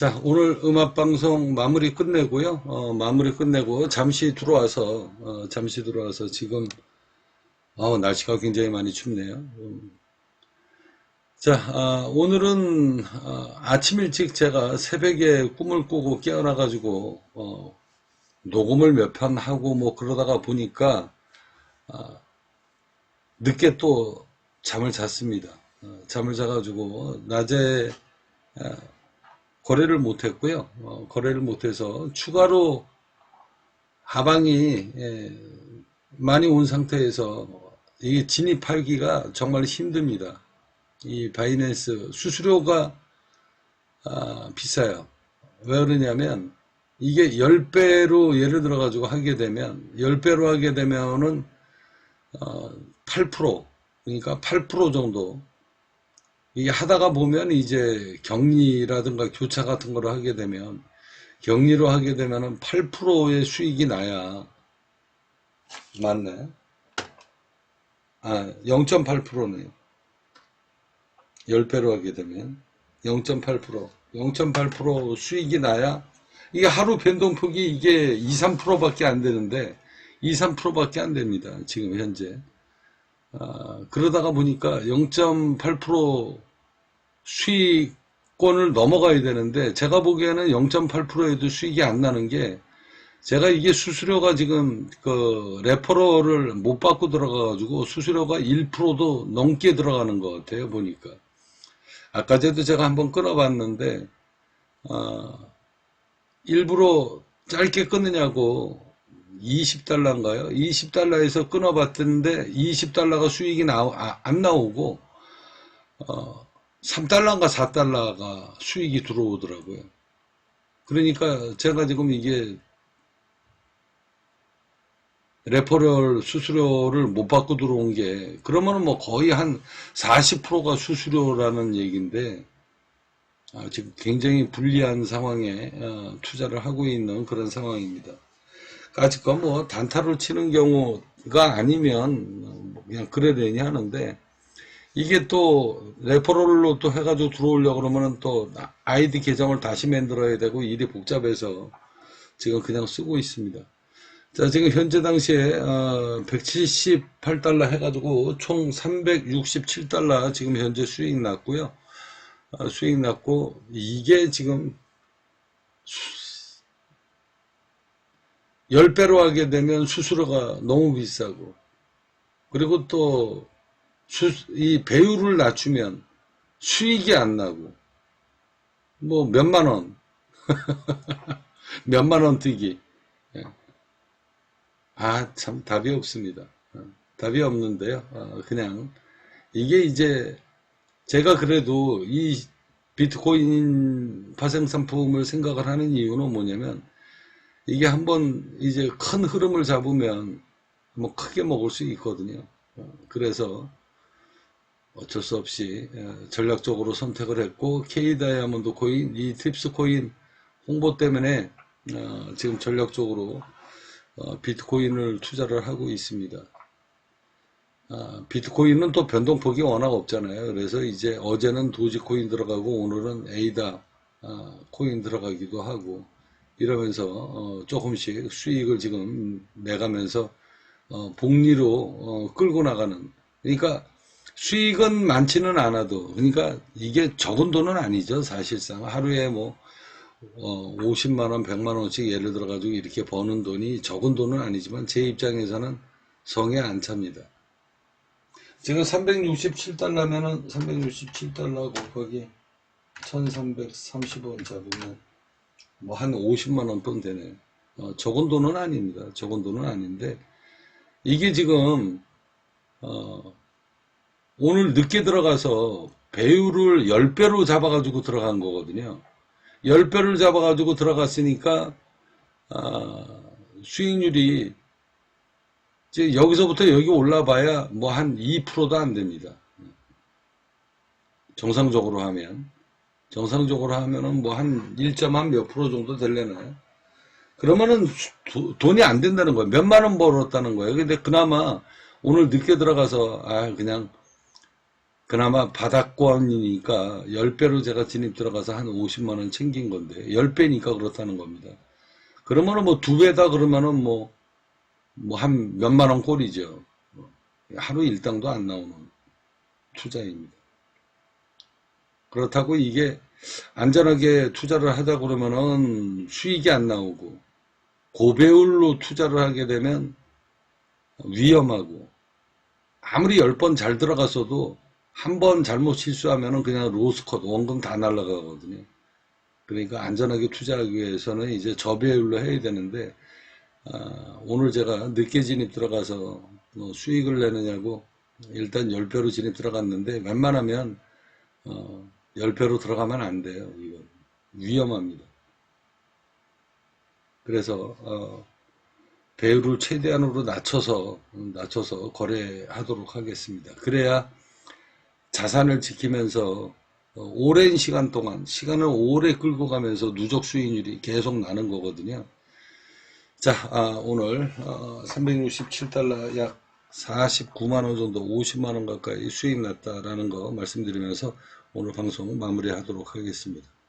자, 오늘 음악방송 마무리 끝내고요. 어, 마무리 끝내고 잠시 들어와서, 어, 잠시 들어와서 지금, 어, 날씨가 굉장히 많이 춥네요. 음. 자, 아, 오늘은 아, 아침 일찍 제가 새벽에 꿈을 꾸고 깨어나가지고, 어, 녹음을 몇 편 하고 뭐 그러다가 보니까, 아, 늦게 또 잠을 잤습니다. 어, 잠을 자가지고, 낮에, 아, 거래를 못했고요. 어, 거래를 못해서 추가로 하방이 예, 많이 온 상태에서 이게 진입하기가 정말 힘듭니다. 이 바이낸스 수수료가 아, 비싸요. 왜 그러냐면 이게 10배로 예를 들어 가지고 하게 되면 10배로 하게 되면은 어, 8% 그러니까 8% 정도 이게 하다가 보면 이제 격리라든가 교차 같은 거를 하게 되면 격리로 하게 되면은 8%의 수익이 나야 맞네. 아, 0.8%네요. 10배로 하게 되면 0.8% 0.8% 수익이 나야 이게 하루 변동폭이 이게 2, 3%밖에 안 되는데 2, 3%밖에 안 됩니다. 지금 현재. 아, 그러다가 보니까 0.8% 수익권을 넘어가야 되는데 제가 보기에는 0.8%에도 수익이 안 나는 게 제가 이게 수수료가 지금 그 레퍼럴을 못 받고 들어가가지고 수수료가 1%도 넘게 들어가는 것 같아요 보니까. 아까 전에도 제가 한번 끊어봤는데 아, 일부러 짧게 끊느냐고 20달러인가요? 20달러에서 끊어봤는데 20달러가 수익이 나오, 아, 안 나오고 어, 3달러인가 4달러가 수익이 들어오더라고요. 그러니까 제가 지금 이게 레퍼럴 수수료를 못 받고 들어온 게 그러면은 뭐 거의 한 40%가 수수료라는 얘기인데 아, 지금 굉장히 불리한 상황에 어, 투자를 하고 있는 그런 상황입니다. 아직까 뭐 단타로 치는 경우가 아니면 뭐 그냥 그래 되니 하는데 이게 또 레퍼럴로 또 해가지고 들어오려고 그러면은 또 아이디 계정을 다시 만들어야 되고 일이 복잡해서 지금 그냥 쓰고 있습니다. 자, 지금 현재 당시에 어, 178달러 해가지고 총 367달러 지금 현재 수익 났고요. 어, 수익 났고 이게 지금 10배로 하게 되면 수수료가 너무 비싸고 그리고 또 수, 이 배율을 낮추면 수익이 안 나고 뭐 몇만 원 몇만 원 뛰기. 예. 아참 답이 없습니다. 어, 답이 없는데요. 어, 그냥 이게 이제 제가 그래도 이 비트코인 파생 상품을 생각을 하는 이유는 뭐냐면 이게 한번 이제 큰 흐름을 잡으면 뭐 크게 먹을 수 있거든요. 어, 그래서 어쩔 수 없이 어, 전략적으로 선택을 했고 K 다이아몬드 코인, 이 팁스 코인 홍보 때문에 어, 지금 전략적으로 비트코인을 투자를 하고 있습니다. 아, 비트코인은 또 변동폭이 워낙 없잖아요. 그래서 이제 어제는 도지코인 들어가고 오늘은 에이다 코인 들어가기도 하고 이러면서 어, 조금씩 수익을 지금 내가면서 어, 복리로 어, 끌고 나가는. 그러니까 수익은 많지는 않아도 그러니까 이게 적은 돈은 아니죠 사실상. 하루에 뭐 50만원 100만원씩 예를 들어 가지고 이렇게 버는 돈이 적은 돈은 아니지만 제 입장에서는 성에 안 찹니다. 지금 367달러면은 367달러 곱하기 1330원 잡으면 뭐 한 50만 원 돈 되네. 어, 적은 돈은 아닙니다. 적은 돈은 아닌데 이게 지금 어, 오늘 늦게 들어가서 배율을 10배로 잡아가지고 들어간 거거든요. 10배를 잡아가지고 들어갔으니까 아, 수익률이 이제 여기서부터 여기 올라봐야 뭐 한 2%도 안 됩니다. 정상적으로 하면. 정상적으로 하면은 뭐 한 1점 몇 프로 정도 될래나요? 그러면은 도, 돈이 안 된다는 거예요. 몇만 원 벌었다는 거예요. 근데 그나마 오늘 늦게 들어가서 아 그냥 그나마 바닥권이니까 10배로 제가 진입 들어가서 한 50만 원 챙긴 건데 10배니까 그렇다는 겁니다. 그러면은 뭐 두 배다 그러면은 뭐 뭐 한 몇만 원 꼴이죠. 하루 일당도 안 나오는 투자입니다. 그렇다고 이게 안전하게 투자를 하다 그러면은 수익이 안 나오고 고배율로 투자를 하게 되면 위험하고 아무리 10번 잘 들어갔어도 한 번 잘못 실수하면은 그냥 로스컷 원금 다 날라가거든요. 그러니까 안전하게 투자하기 위해서는 이제 저배율로 해야 되는데 아, 오늘 제가 늦게 진입 들어가서 뭐 수익을 내느냐고 일단 10배로 진입 들어갔는데 웬만하면 어, 10배로 들어가면 안 돼요. 이건 위험합니다. 그래서 어, 배율을 최대한으로 낮춰서 음, 낮춰서 거래하도록 하겠습니다. 그래야 자산을 지키면서 어, 오랜 시간 동안 시간을 오래 끌고 가면서 누적 수익률이 계속 나는 거거든요. 자, 아, 오늘 367달러 약 49만 원 정도, 50만 원 가까이 수익 났다라는 거 말씀드리면서 오늘 방송 마무리하도록 하겠습니다.